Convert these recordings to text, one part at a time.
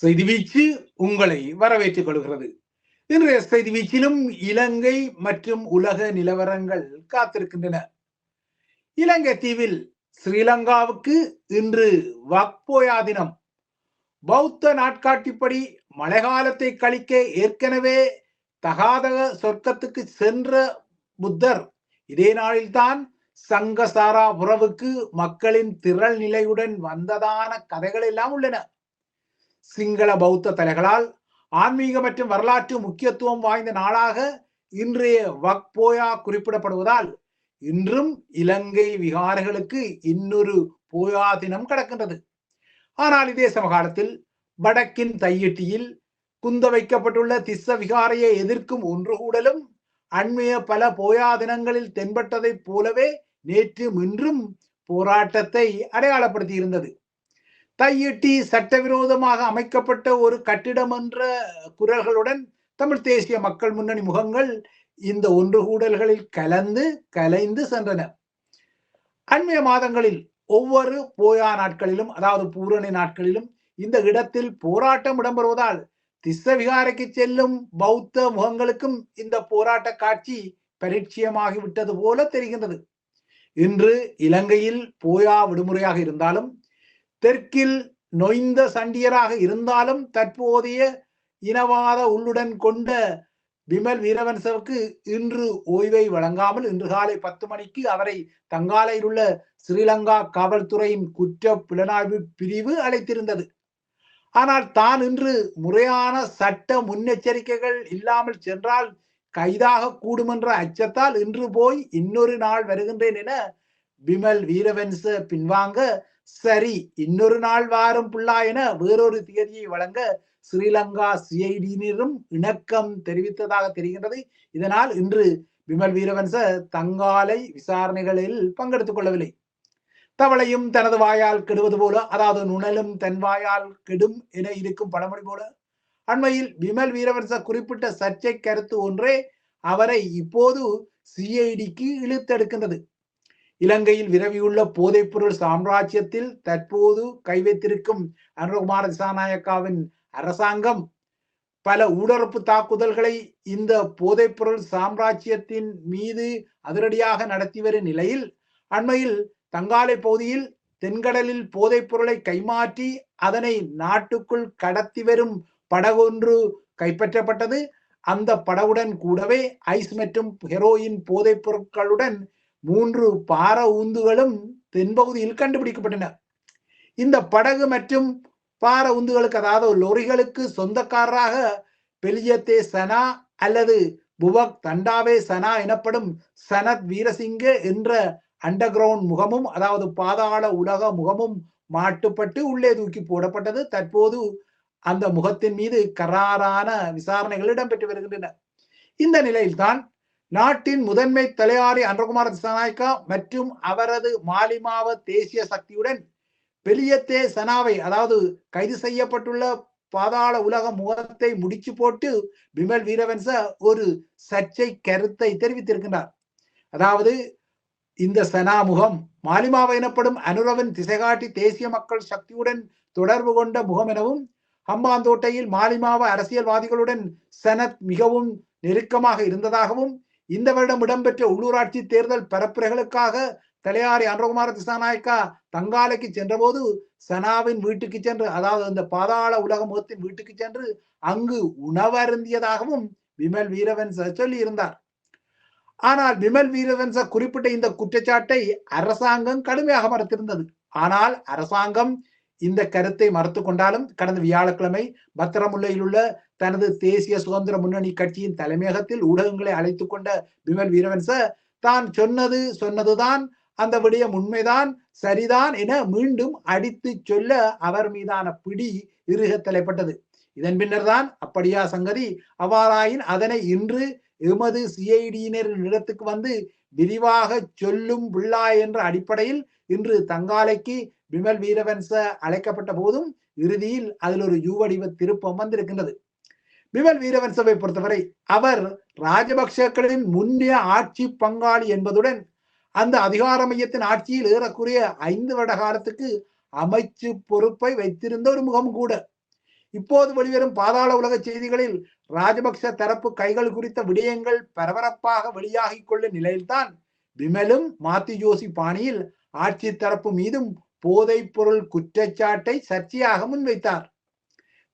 செய்தி வீச்சு உங்களை வரவேற்றுக் கொள்கிறது. இன்றைய செய்தி வீச்சிலும் இலங்கை மற்றும் உலக நிலவரங்கள் காத்திருக்கின்றன. இலங்கை தீவில் ஸ்ரீலங்காவுக்கு இன்று வக்போயா தினம். பௌத்த நாட்காட்டிப்படி மழைக்காலத்தை கழிக்க ஏற்கனவே தகாதக சொர்க்கத்துக்கு சென்ற புத்தர் இதே நாளில்தான் சங்கசாரா உறவுக்கு மக்களின் திரள் நிலையுடன் வந்ததான கதைகள் எல்லாம் உள்ளன. சிங்கள பௌத்த தலைகளால் ஆன்மீக மற்றும் வரலாற்று முக்கியத்துவம் வாய்ந்த நாளாக இன்றைய வக்போயா குறிப்பிடப்படுவதால் இன்றும் இலங்கை விகாரங்களுக்கு இன்னொரு போயா தினம் கிடக்கின்றது. ஆனால் இதே சமகாலத்தில் வடக்கின் தையிட்டியில் குந்த வைக்கப்பட்டுள்ள திஸ்ஸ விகாரையை எதிர்க்கும் ஒன்று கூடலும் அண்மைய பல போயா தினங்களில் தென்பட்டதைப் போலவே நேற்று இன்றும் போராட்டத்தை அடையாளப்படுத்தி இருந்தது தையிட்டி சட்டவிரோதமாக அமைக்கப்பட்ட ஒரு கட்டிடம் என்ற குரல்களுடன் தமிழ் தேசிய மக்கள் முன்னணி முகங்கள் இந்த ஒன்று கூடல்களில் கலந்து கலைந்து சென்றன. அண்மைய மாதங்களில் ஒவ்வொரு போயா நாட்களிலும் அதாவது பூரணி நாட்களிலும் இந்த இடத்தில் போராட்டம் இடம்பெறுவதால் திஸ்ஸ செல்லும் பௌத்த முகங்களுக்கும் இந்த போராட்ட காட்சி பரிச்சயமாகிவிட்டது போல தெரிகின்றது. இன்று இலங்கையில் போயா விடுமுறையாக இருந்தாலும் தெற்கில் நொய்ந்த சண்டியராக இருந்தாலும் தற்போதைய இனவாத உள்ளுடன் கொண்ட விமல் வீரவன்சவுக்கு இன்று ஓய்வை வழங்காமல் இன்று காலை பத்து மணிக்கு அவரை தங்காலையில் உள்ள ஸ்ரீலங்கா காவல்துறையின் குற்ற புலனாய்வு பிரிவு அழைத்திருந்தது. ஆனால் தான் இன்று முறையான சட்ட முன்னெச்சரிக்கைகள் இல்லாமல் சென்றால் கைதாக கூடுமென்ற அச்சத்தால் இன்று போய் இன்னொரு நாள் வருகின்றேன் என விமல் வீரவன்ச பின்வாங்க சரி இன்னொரு நாள் வாரும் புள்ளா என வேறொரு தியதியை வழங்க ஸ்ரீலங்கா சிஐடியினரும் இணக்கம் தெரிவித்ததாக தெரிகின்றது. இதனால் இன்று விமல் வீரவன்ச தங்காலை விசாரணைகளில் பங்கெடுத்துக் கொள்ளவில்லை. தவளையும் தனது வாயால் கெடுவது போல அதாவது நுணலும் தன் வாயால் கெடும் என இருக்கும் பழமொழி போல. அண்மையில் விமல் வீரவன்ச குறிப்பிட்ட சர்ச்சை கருத்து ஒன்றே அவரை இப்போது சிஐடிக்கு இழுத்தெடுக்கின்றது. இலங்கையில் விரவியுள்ள போதைப்பொருள் சாம்ராஜ்யத்தில் தற்போது கைவைத்திருக்கும் அனுரகுமார திசாநாயக்காவின் அரசாங்கம் பல ஊடறுப்பு தாக்குதல்களை இந்த போதைப்பொருள் சாம்ராஜ்யத்தின் மீது அதிரடியாக நடத்தி வரும் நிலையில் அண்மையில் தங்காலை பகுதியில் தென்கடலில் போதைப்பொருளை கைமாற்றி அதனை நாட்டுக்குள் கடத்தி வரும் படகொன்று கைப்பற்றப்பட்டது. அந்த படகுடன் கூடவே ஐஸ் மற்றும் ஹெரோயின் போதைப் பொருட்களுடன் மூன்று பார உந்துகளும் தென்பகுதியில் கண்டுபிடிக்கப்பட்டன. இந்த படகு மற்றும் பார உந்துகளுக்கு அதாவது லொரிகளுக்கு சொந்தக்காரராக பெலியத்தே சனா அல்லது புவக் தண்டாவே சனா எனப்படும் சனத் வீரசிங்க என்ற அண்டர்கிரவுண்ட் முகமும் அதாவது பாதாள உலக முகமும் மாட்டுப்பட்டு உள்ளே தூக்கி போடப்பட்டது. தற்போது அந்த முகத்தின் மீது கராரான விசாரணைகள் இடம்பெற்று வருகின்றன. இந்த நிலையில்தான் நாட்டின் முதன்மை தலையாரி அன்றகுமார திசாநாயக்கா மற்றும் அவரது மாலிமாவ தேசிய சக்தியுடன் பெலியத்தே சனாவை அதாவது கைது செய்யப்பட்டுள்ள பாதாள உலக முகத்தை முடிச்சு போட்டு விமல் வீரவன்ச ஒரு சர்ச்சை கருத்தை தெரிவித்திருக்கின்றார். அதாவது இந்த சனா முகம் மாலிமாவை எனப்படும் அனுரவன் திசைகாட்டி தேசிய மக்கள் சக்தியுடன் தொடர்பு கொண்ட முகம் எனவும் ஹம்பாந்தோட்டையில் மாலிமாவ அரசியல்வாதிகளுடன் சனத் மிகவும் நெருக்கமாக இருந்ததாகவும் இந்த வருடம் இடம்பெற்ற உள்ளூராட்சி தேர்தல் பரப்புரைகளுக்காக தலையாரி அன்றகுமார திசாநாயக்கா தங்காலைக்கு சென்றபோது சனாவின் வீட்டுக்கு சென்று அதாவது அந்த பாதாள உலக முகத்தின் வீட்டுக்கு சென்று அங்கு உணவருந்தியதாகவும் விமல் வீரவன்ச சொல்லி இருந்தார் ஆனால் விமல் வீரவன்ச குறிப்பிட்ட இந்த குற்றச்சாட்டை அரசாங்கம் கடுமையாக மறுத்திருந்தது. ஆனால் அரசாங்கம் இந்த கருத்தை மறுத்து கொண்டாலும் கடந்த வியாழக்கிழமை பத்திரமுல்லையில் உள்ள தனது தேசிய சுதந்திர முன்னணி கட்சியின் தலைமையகத்தில் ஊடகங்களை அழைத்து கொண்ட விமல் வீரவன்ச தான் சொன்னது சொன்னதுதான் அந்த விடயம் உண்மைதான் சரிதான் என மீண்டும் அடித்து சொல்ல அவர் மீதான பிடி இறுக தலைப்பட்டது. இதன் பின்னர் தான் அப்படியா சங்கதி அவ்வாறாயின் அதனை இன்று எமது சிஐடியினரின் இடத்துக்கு வந்து விரிவாக சொல்லும் பிள்ளா என்ற அடிப்படையில் இன்று தங்காலைக்கு விமல் வீரவன்ச அழைக்கப்பட்ட போதும் இறுதியில் அதில் ஒரு யூவடிவ திருப்பம் வந்திருக்கின்றது. விமல் வீரவன்சவை பொறுத்தவரை அவர் ராஜபக்சேக்களின் முன்னிய ஆட்சி பங்காளி என்பதுடன் அந்த அதிகார மையத்தின் ஆட்சியில் ஏறக்குறைய ஐந்து வருட காலத்துக்கு அமைச்சு பொறுப்பை வைத்திருந்த ஒரு முகம் கூட. இப்போது வெளிவரும் பாதாள உலக செய்திகளில் ராஜபக்ச தரப்பு கைகள் குறித்த விடயங்கள் பரபரப்பாக வெளியாகிக் கொள்ளும் நிலையில்தான் விமலும் மாத்தி ஜோசி பாணியில் ஆட்சி தரப்பு மீதும் போதைப் பொருள் குற்றச்சாட்டை சர்ச்சையாக முன்வைத்தார்.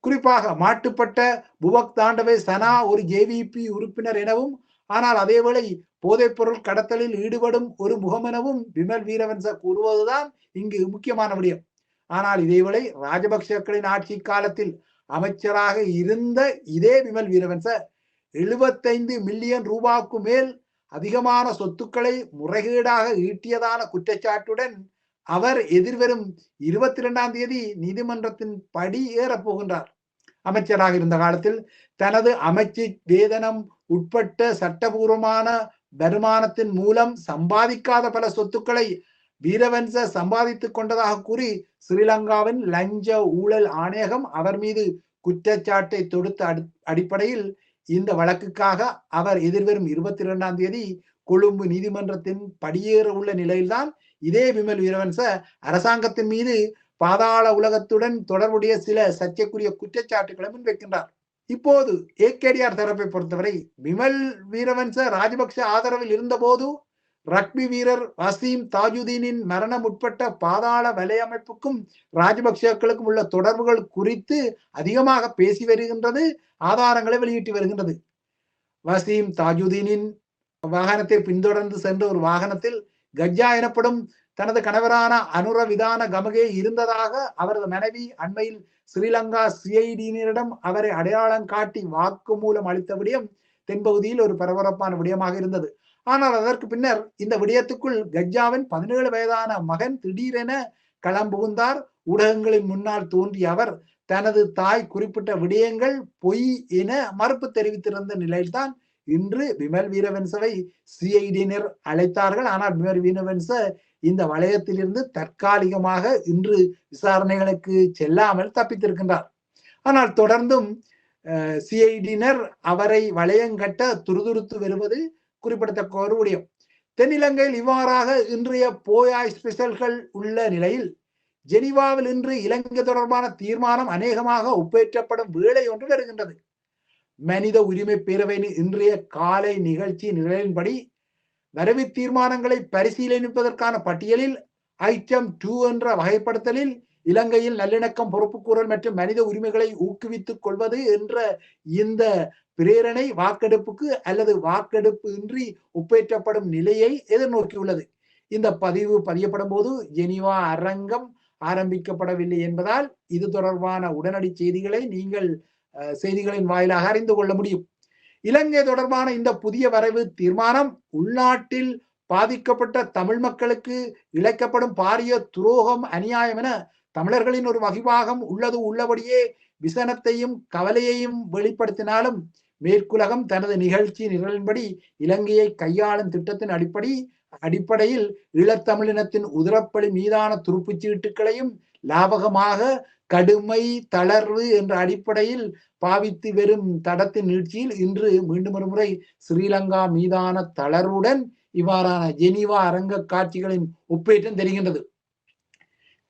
குறிப்பாக மாட்டுப்பட்ட புவக் தாண்டவே சனா ஒரு ஜேவிபி உறுப்பினர் எனவும் ஆனால் அதேவேளை போதைப்பொருள் கடத்தலில் ஈடுபடும் ஒரு முகமெனவும் விமல் வீரவன்ச கூறுவதுதான் இங்கு முக்கியமான விடயம். ஆனால் இதேவேளை ராஜபக்சக்களின் ஆட்சி காலத்தில் அமைச்சராக இருந்த இதே விமல் வீரவன்ச எழுபத்தைந்து மில்லியன் ரூபாய்க்கு மேல் அதிகமான சொத்துக்களை முறைகேடாக ஈட்டியதான குற்றச்சாட்டுடன் அவர் எதிர்வரும் இருபத்தி இரண்டாம் தேதி நீதிமன்றத்தின் படி ஏறப்போகின்றார் அமைச்சராக இருந்த காலத்தில் தனது அமைச்சு வேதனம் உட்பட்ட சட்டபூர்வமான வருமானத்தின் மூலம் சம்பாதிக்காத பல சொத்துக்களை வீரவன்ச சம்பாதித்துக் கொண்டதாக கூறி ஸ்ரீலங்காவின் லஞ்ச ஊழல் ஆணையகம் அவர் மீது குற்றச்சாட்டை தொடுத்த அடிப்படையில் இந்த வழக்குக்காக அவர் எதிர்வரும் இருபத்தி இரண்டாம் தேதி கொழும்பு நீதிமன்றத்தின் படியேற உள்ள நிலையில்தான் இதே விமல் வீரவன்ச அரசாங்கத்தின் மீது பாதாள உலகத்துடன் தொடர்புடைய சில சர்ச்சைக்குரிய குற்றச்சாட்டுகளை முன்வைக்கின்றார். இப்போது ஏகேடிஆர் தரப்பை பொறுத்தவரை விமல் வீரவன்ச ராஜபக்ச ஆதரவில் இருந்தபோது ரக்பி வீரர் வசீம் தாஜுதீனின் மரணம் உட்பட்ட பாதாள வலையமைப்புக்கும் ராஜபக்சேக்களுக்கும் உள்ள தொடர்புகள் குறித்து அதிகமாக பேசி வருகின்றது ஆதாரங்களை வெளியிட்டு வருகின்றது. வசீம் தாஜுதீனின் வாகனத்தை பின்தொடர்ந்து சென்ற ஒரு வாகனத்தில் கஜ்ஜா எனப்படும் தனது கணவரான அனுரவிதான கமகே இருந்ததாக அவரது மனைவி அண்மையில் ஸ்ரீலங்கா சிஐடியினரிடம் அவரை அடையாளம் காட்டி வாக்குமூலம் அளித்த விடயம் தென்பகுதியில் ஒரு பரபரப்பான விடயமாக இருந்தது. ஆனால் அதற்கு பின்னர் இந்த விடயத்துக்குள் கஜ்ஜாவின் பதினேழு வயதான மகன் திடீரென களம் புகுந்தார். ஊடகங்களின் முன்னால் தோன்றிய அவர் தனது தாய் குறிப்பிட்ட விடயங்கள் பொய் என மறுப்பு தெரிவித்திருந்த நிலையில்தான் இன்று விமல் வீரவன்சவை சிஐடியினர் அழைத்தார்கள். ஆனால் விமல் வீரவன்ச இந்த வளையத்திலிருந்து தற்காலிகமாக இன்று விசாரணைகளுக்கு செல்லாமல் தப்பித்திருக்கின்றார். ஆனால் தொடர்ந்தும் சிஐடியினர் அவரை வளையங்கட்ட துருதுருத்து வருவது குறிப்பிடத்தக்க ஒரு விடயம். தென்னிலங்கையில் இவ்வாறாக இன்றைய போயாய் ஸ்பெஷல்கள் உள்ள நிலையில் ஜெனிவாவில் இன்று இலங்கை தொடர்பான தீர்மானம் அநேகமாக ஒப்பேற்றப்படும் வேலை ஒன்று வருகின்றது. மனித உரிமை பேரவையின் இன்றைய காலை நிகழ்ச்சி நிலையின்படி வரவு தீர்மானங்களை பரிசீலனிப்பதற்கான பட்டியலில் ஐட்டம் டூ என்ற வகைப்படுத்தலில் இலங்கையில் நல்லிணக்கம் பொறுப்புக்கூறல் மற்றும் மனித உரிமைகளை ஊக்குவித்துக் கொள்வது என்ற இந்த பிரேரணை வாக்கெடுப்புக்கு அல்லது வாக்கெடுப்பு இன்றி ஒப்பேற்றப்படும் நிலையை எதிர்நோக்கியுள்ளது. இந்த பதிவு பதியப்படும் போது ஜெனிவா அரங்கம் ஆரம்பிக்கப்படவில்லை என்பதால் இது தொடர்பான உடனடி செய்திகளை நீங்கள் செய்திகளின் வாயிலாக அறிந்து கொள்ள முடியும். இலங்கை தொடர்பான இந்த புதிய வரைவு தீர்மானம் உள்நாட்டில் பாதிக்கப்பட்ட தமிழ் மக்களுக்கு இழைக்கப்படும் பாரிய துரோகம் அநியாயம் என தமிழர்களின் ஒரு வகிபாகம் உள்ளது. உள்ளபடியே விசனத்தையும் கவலையையும் வெளிப்படுத்தினாலும் மேற்குலகம் தனது நிகழ்ச்சி நிரலின்படி இலங்கையை கையாளும் திட்டத்தின் அடிப்படை அடிப்படையில் ஈழத்தமிழினத்தின் உதிரப்பலி மீதான துருப்புச் சீட்டுகளையும் லாபகமாக கடுமை தளர்வு என்ற அடிப்படையில் பாவித்து வரும் தடத்தின் நீட்சியில் இன்று மீண்டும் ஒரு முறை ஸ்ரீலங்கா மீதான தளர்வுடன் இவ்வாறான ஜெனீவா அரங்க காட்சிகளின் ஒப்பேற்றம் தெரிகின்றது.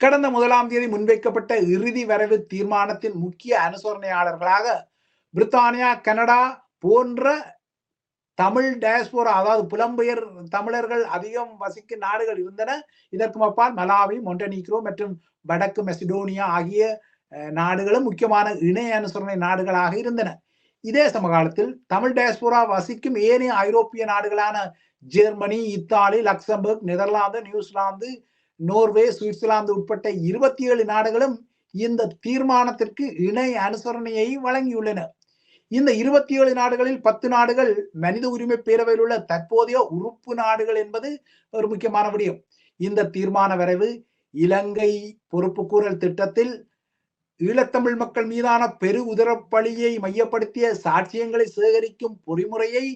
கடந்த முதலாம் தேதி முன்வைக்கப்பட்ட இறுதி வரைவு தீர்மானத்தின் முக்கிய அனுசரணையாளர்களாக பிரித்தானியா கனடா போன்ற தமிழ் டயஸ்போரா அதாவது புலம்பெயர் தமிழர்கள் அதிகம் வசிக்கும் நாடுகள் இருந்தன. இதற்கு அப்பால் மலாவி மொண்டனீக்ரோ மற்றும் வடக்கு மெசிடோனியா ஆகிய நாடுகளும் முக்கியமான இணைய அனுசரணை நாடுகளாக இருந்தன. இதே சமகாலத்தில் தமிழ் டயஸ்போரா வசிக்கும் ஏனைய ஐரோப்பிய நாடுகளான Germany Italy Luxembourg Netherlands New Zealand Norway Switzerland உட்பட்ட இருபத்தி ஏழு நாடுகளும் இந்த தீர்மானத்திற்கு இணை அனுசரணையை வழங்கியுள்ளன. இந்த இருபத்தி ஏழு நாடுகளில் பத்து நாடுகள் மனித உரிமை பேரவையில் உள்ள தற்போதைய உறுப்பு நாடுகள் என்பது ஒரு முக்கியமான விடயம். இந்த தீர்மான வரைவு இலங்கை பொறுப்புக்கூறல் திட்டத்தில் ஈழத்தமிழ் மக்கள் மீதான பெரு உதரப்பழியை மையப்படுத்திய சாட்சியங்களை சேகரிக்கும் பொறிமுறையை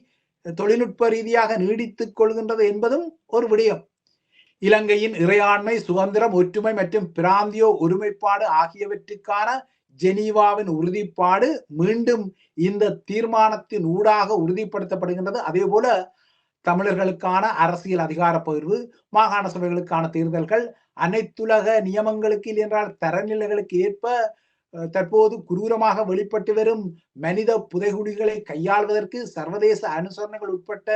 தொழில்நுட்ப ரீதியாக நீடித்துக் கொள்கின்றது என்பதும் ஒரு விடயம். இலங்கையின் இறையாண்மை சுதந்திரம் ஒற்றுமை மற்றும் பிராந்திய ஒருமைப்பாடு ஆகியவற்றுக்கான ஜெனீவாவின் உறுதிப்பாடு மீண்டும் இந்த தீர்மானத்தின் ஊடாக உறுதிப்படுத்தப்படுகின்றது. அதே போல தமிழர்களுக்கான அரசியல் அதிகார பகிர்வு மாகாண சபைகளுக்கான தேர்தல்கள் அனைத்துலக நியமங்களுக்கு இல்லை என்றால் தரநிலைகளுக்கு ஏற்ப தற்போது குரூரமாக வெளிப்பட்டு வரும் மனித புதைகுடிகளை கையாள்வதற்கு சர்வதேச அனுசரணைகள் உட்பட்ட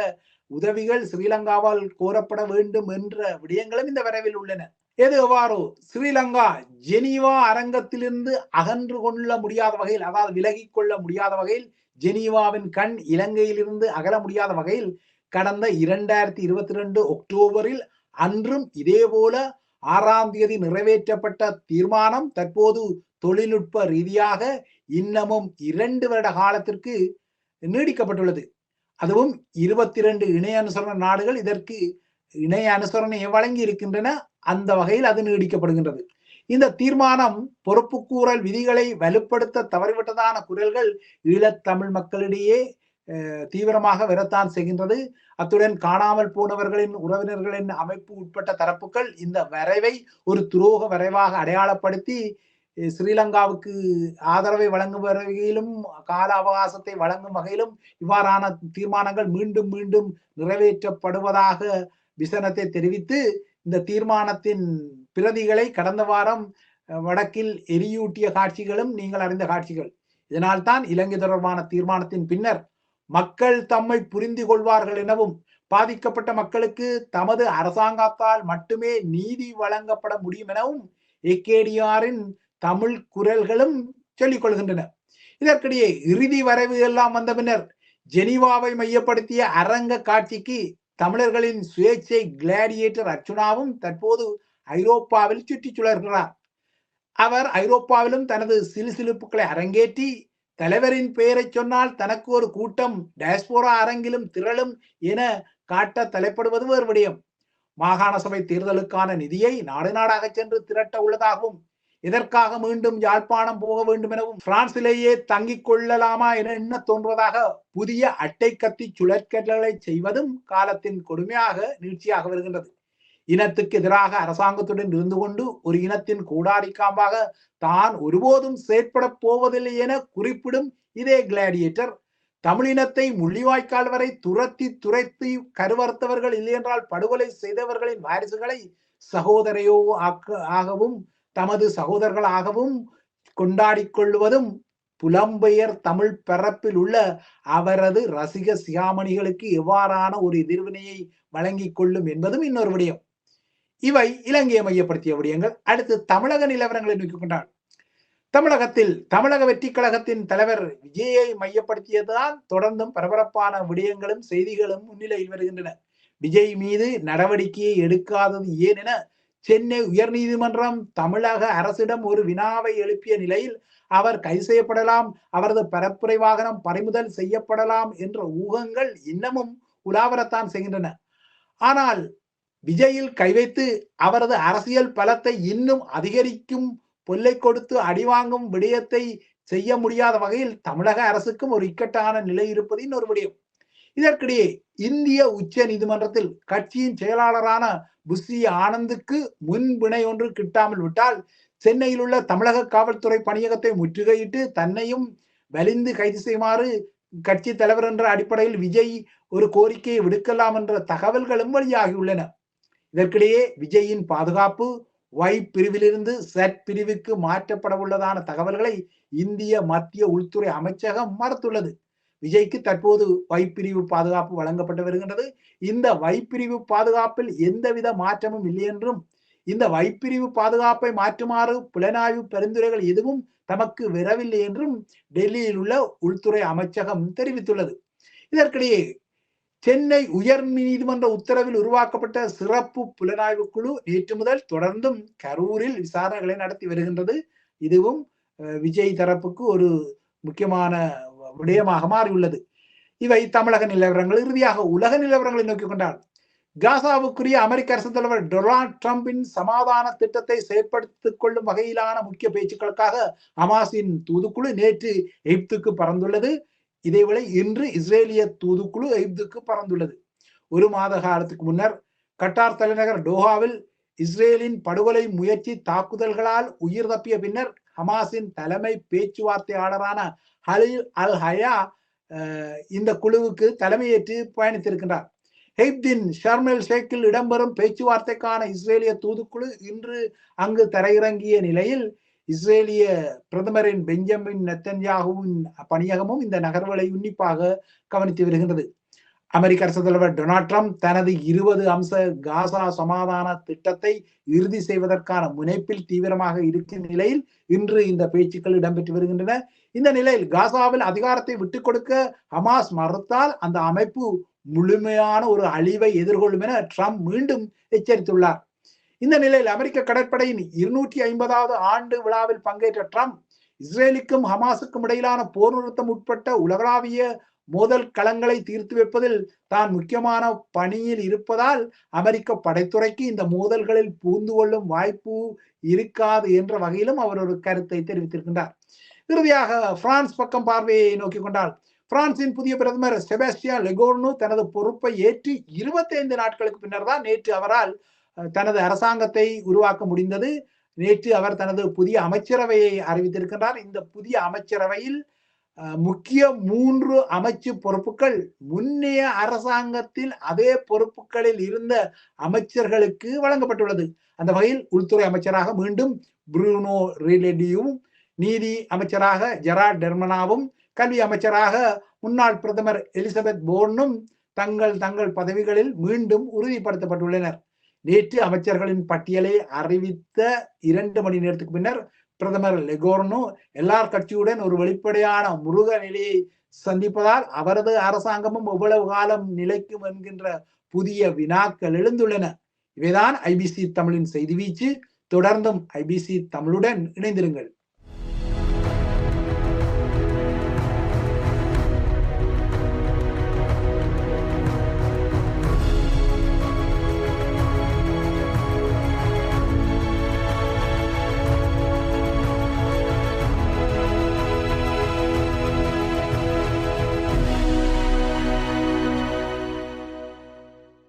உதவிகள் ஸ்ரீலங்காவால் கோரப்பட வேண்டும் என்ற விடயங்களும் இந்த வரைவில் உள்ளன. எது எவ்வாறோ? ஸ்ரீலங்கா ஜெனீவா அரங்கத்திலிருந்து அகன்று கொள்ள முடியாத வகையில் அதாவது விலகிக் கொள்ள முடியாத வகையில் ஜெனீவாவின் கண் இலங்கையிலிருந்து அகல முடியாத வகையில் கடந்த இரண்டாயிரத்தி இருபத்தி ரெண்டு அக்டோபரில் அன்றும் இதே போல ஆறாம் தேதி நிறைவேற்றப்பட்ட தீர்மானம் தற்போது தொழில்நுட்ப ரீதியாக இன்னமும் இரண்டு வருட காலத்திற்கு நீடிக்கப்பட்டுள்ளது. அதுவும் இருபத்தி ரெண்டு இணைய அனுசரண நாடுகள் இதற்கு இணைய அனுசரணையை வழங்கி இருக்கின்றன அந்த வகையில் அது நீடிக்கப்படுகின்றது. இந்த தீர்மானம் பொறுப்புக்கூறல் விதிகளை வலுப்படுத்த தவறிவிட்டதான குரல்கள் ஈழத்தமிழ் மக்களிடையே தீவிரமாக வரத்தான் செய்கின்றது. அத்துடன் காணாமல் போனவர்களின் உறவினர்களின் அமைப்பு உட்பட்ட தரப்புகள் இந்த வரைவை ஒரு துரோக வரைவாக அடையாளப்படுத்தி ஸ்ரீலங்காவுக்கு ஆதரவை வழங்கும் வகையிலும் கால அவகாசத்தை வழங்கும் வகையிலும் இவ்வாறான தீர்மானங்கள் மீண்டும் மீண்டும் நிறைவேற்றப்படுவதாக விசனத்தை தெரிவித்து இந்த தீர்மானத்தின் பிரதிகளை கடந்த வாரம் வடக்கில் எரியூட்டிய காட்சிகளும் நீங்கள் அறிந்த காட்சிகள். இதனால் தான் இலங்கை தொடர்பான தீர்மானத்தின் பின்னர் மக்கள் தம்மை புரிந்து கொள்வார்கள் எனவும் பாதிக்கப்பட்ட மக்களுக்கு தமது அரசாங்கத்தால் மட்டுமே நீதி வழங்கப்பட முடியும் எனவும் ஏகேடிஆரின் தமிழ் குரல்களும் சொல்லிக் கொள்கின்றன. இதற்கிடையே இறுதி வரைவு எல்லாம் வந்த பின்னர் ஜெனீவாவை மையப்படுத்திய அரங்க காட்சிக்கு தமிழர்களின் சுயேட்சை கிளாடியேட்டர் அர்ச்சுனாவும் தற்போது ஐரோப்பாவில் சுற்றி சுழல்கிறார் அவர் ஐரோப்பாவிலும் தனது சிலுசிலுப்புகளை அரங்கேற்றி தலைவரின் பெயரை சொன்னால் தனக்கு ஒரு கூட்டம் டயஸ்போரா அரங்கிலும் திரளும் என காட்ட தலைப்படுவது வேறு விடயம். மாகாண சபை தேர்தலுக்கான நிதியை நாடு நாடாக சென்று திரட்ட உள்ளதாகவும் இதற்காக மீண்டும் யாழ்ப்பாணம் போக வேண்டும் எனவும் பிரான்சிலேயே தங்கிக் கொள்ளலாமா என எண்ண தோன்றுவதாக புதிய அட்டை கத்தி சுழற்கட்டளை செய்வதும் காலத்தின் கொடுமையாக நீட்சியாக வருகின்றது. இனத்துக்கு எதிராக அரசாங்கத்துடன் இருந்து கொண்டு ஒரு இனத்தின் கூடாரி காம்பாக தான் ஒருபோதும் செயற்பட போவதில்லை என குறிப்பிடும் இதே கிளாடியேட்டர் தமிழினத்தை முள்ளிவாய்க்கால் வரை துரத்தி துரைத்தி கருவறுத்தவர்கள் இல்லையென்றால் படுகொலை செய்தவர்களின் வாரிசுகளை சகோதரையோ ஆகவும் தமது சகோதரர்களாகவும் கொண்டாடிக் கொள்வதும் புலம்பெயர் தமிழ் பரப்பில் உள்ள அவரது ரசிக சியாமணிகளுக்கு எவ்வாறான ஒரு எதிர்வினையை வழங்கிக் கொள்ளும் என்பதும் இன்னொரு விடயம். இவை இலங்கையை மையப்படுத்திய விடயங்கள். அடுத்து தமிழக நிலவரங்களை நோக்கிக் கொண்டார் தமிழகத்தில் தமிழக வெற்றி கழகத்தின் தலைவர் விஜயை மையப்படுத்தியதுதான் தொடர்ந்தும் பரபரப்பான விடயங்களும் செய்திகளும் முன்னிலையில் வருகின்றன. விஜய் மீது நடவடிக்கையை எடுக்காதது ஏன் என சென்னை உயர்நீதிமன்றம் தமிழக அரசிடம் ஒரு வினாவை எழுப்பிய நிலையில் அவர் கைது செய்யப்படலாம் அவரது பரப்புரை வாகனம் பறிமுதல் செய்யப்படலாம் என்ற ஊகங்கள் இன்னமும் உலாவரத்தான் செய்கின்றன. ஆனால் விஜயில் கை வைத்து அவரது அரசியல் பலத்தை இன்னும் அதிகரிக்கும் பொல்லை கொடுத்து அடிவாங்கும் விடயத்தை செய்ய முடியாத வகையில் தமிழக அரசுக்கும் ஒரு இக்கட்டான நிலை இருப்பது இன்னொரு விடயம். இதற்கிடையே இந்திய உச்ச நீதிமன்றத்தில் கட்சியின் செயலாளரான புஸ்ரி ஆனந்துக்கு முன்பிணை ஒன்று கிட்டாமல் விட்டால் சென்னையில் உள்ள தமிழக காவல்துறை பணியகத்தை முற்றுகையிட்டு தன்னையும் வலிந்து கைது செய்யுமாறு கட்சி தலைவர் என்ற அடிப்படையில் விஜய் ஒரு கோரிக்கையை விடுக்கலாம் என்ற தகவல்களும் வெளியாகியுள்ளன. இதற்கிடையே விஜயின் பாதுகாப்பு ஒய் பிரிவிலிருந்து செட் பிரிவுக்கு மாற்றப்பட உள்ளதான தகவல்களை இந்திய மத்திய உள்துறை அமைச்சகம் மறுத்துள்ளது. விஜய்க்கு தற்போது வைப்பிரிவு பாதுகாப்பு வழங்கப்பட்டு வருகின்றது. இந்த வைப்பிரிவு பாதுகாப்பில் எந்தவித மாற்றமும் இல்லை என்றும் இந்த வைப்பிரிவு பாதுகாப்பை மாற்றுமாறு புலனாய்வு பரிந்துரைகள் எதுவும் தமக்கு வரவில்லை என்றும் டெல்லியில் உள்ள உள்துறை அமைச்சகம் தெரிவித்துள்ளது. இதற்கிடையே சென்னை உயர் நீதிமன்ற உத்தரவில் உருவாக்கப்பட்ட சிறப்பு புலனாய்வு குழு நேற்று முதல் தொடர்ந்தும் கரூரில் விசாரணைகளை நடத்தி வருகின்றது. இதுவும் விஜய் தரப்புக்கு ஒரு முக்கியமான விடயமாக மாறியுள்ளது. இவை தமிழக நிலவரங்கள். இறுதியாக உலக நிலவரங்களை நோக்கி கொண்டால் காசாவுக்குரிய அமெரிக்க அரசு தலைவர் டொனால்ட் டிரம்பின் சமாதான திட்டத்தை செயற்படுத்திக் கொள்ளும் வகையிலான முக்கிய பேச்சுக்களுக்காக ஹமாஸின் தூதுக்குழு நேற்று எகிப்துக்கு பறந்துள்ளது. இதேவேளை இன்று இஸ்ரேலிய தூதுக்குழு எகிப்துக்கு பறந்துள்ளது. ஒரு மாத காலத்துக்கு முன்னர் கட்டார் தலைநகர் டோஹாவில் இஸ்ரேலின் படுகொலை முயற்சி தாக்குதல்களால் உயிர் தப்பிய பின்னர் ஹமாஸின் தலைமை பேச்சுவார்த்தையாளரான ஹலில் அல் ஹயா இந்த குழுவுக்கு தலைமையேற்று பயணித்திருக்கின்றார். ஹெய்ப்தின் ஷர்மெல் ஷேக்கில் இடம்பெறும் பேச்சுவார்த்தைக்கான இஸ்ரேலிய தூதுக்குழு இன்று அங்கு தரையிறங்கிய நிலையில் இஸ்ரேலிய பிரதமரின் பெஞ்சமின் நெத்தன்யாகுவின் பணியகமும் இந்த நகர்வுகளை உன்னிப்பாக கவனித்து வருகின்றது. அமெரிக்க அரசு தலைவர் டொனால்ட் ட்ரம்ப் தனது இருபது அம்ச காசா சமாதான திட்டத்தை இறுதி செய்வதற்கான முனைப்பில் தீவிரமாக இருக்கும் நிலையில் இன்று இந்த பேச்சுக்கள் இடம்பெற்று வருகின்றன. இந்த நிலையில் காசாவில் அதிகாரத்தை விட்டுக் கொடுக்க ஹமாஸ் மறுத்தால் அந்த அமைப்பு முழுமையான ஒரு அழிவை எதிர்கொள்ளும் என ட்ரம்ப் மீண்டும் எச்சரித்துள்ளார். இந்த நிலையில் அமெரிக்க கடற்படையின் இருநூற்றி ஐம்பதாவது ஆண்டு விழாவில் பங்கேற்ற ட்ரம்ப் இஸ்ரேலுக்கும் ஹமாஸுக்கும் இடையிலான போர் நிறுத்தம் உட்பட்ட உலகளாவிய மோதல் களங்களை தீர்த்து வைப்பதில் தான் முக்கியமான பணியில் இருப்பதால் அமெரிக்க படைத்துறைக்கு இந்த மோதல்களில் பூந்து கொள்ளும் வாய்ப்பு இருக்காது என்ற வகையிலும் அவர் ஒரு கருத்தை தெரிவித்திருக்கின்றார். இறுதியாக பிரான்ஸ் பக்கம் பார்வையை நோக்கி கொண்டால் பிரான்சின் புதிய பிரதமர் செபாஸ்டியா லெகோர்னு தனது பொறுப்பை ஏற்றி இருபத்தி ஐந்து நாட்களுக்கு பின்னர் தான் நேற்று அவரால் தனது அரசாங்கத்தை உருவாக்க முடிந்தது. நேற்று அவர் தனது புதிய அமைச்சரவையை அறிவித்திருக்கின்றார். இந்த புதிய அமைச்சரவையில் முக்கிய மூன்று அமைச்சு பொறுப்புகள். முன்னைய அரசாங்கத்தில் அதே பொறுப்புகளில் இருந்த அமைச்சர்களுக்கு வழங்கப்பட்டுள்ளது. அந்த வகையில் உள்துறை அமைச்சராக மீண்டும் புரூனோ ரிலெடியும் நீதி அமைச்சராக ஜெரா டெர்மனாவும் கல்வி அமைச்சராக முன்னாள் பிரதமர் எலிசபெத் போர்னும் தங்கள் தங்கள் பதவிகளில் மீண்டும் உறுதிப்படுத்தப்பட்டுள்ளனர். நேற்று அமைச்சர்களின் பட்டியலை அறிவித்த இரண்டு மணி நேரத்துக்கு பின்னர் பிரதமர் லெகோர்னோ எல்லார் கட்சியுடன் ஒரு வெளிப்படையான முருக நிலையை சந்திப்பதால் அவரது அரசாங்கமும் எவ்வளவு காலம் நிலைக்கும் என்கின்ற புதிய வினாக்கள் எழுந்துள்ளன. இவைதான் ஐபிசி தமிழின் செய்தி வீச்சு. தொடர்ந்தும் ஐபிசி தமிழுடன் இணைந்திருங்கள்.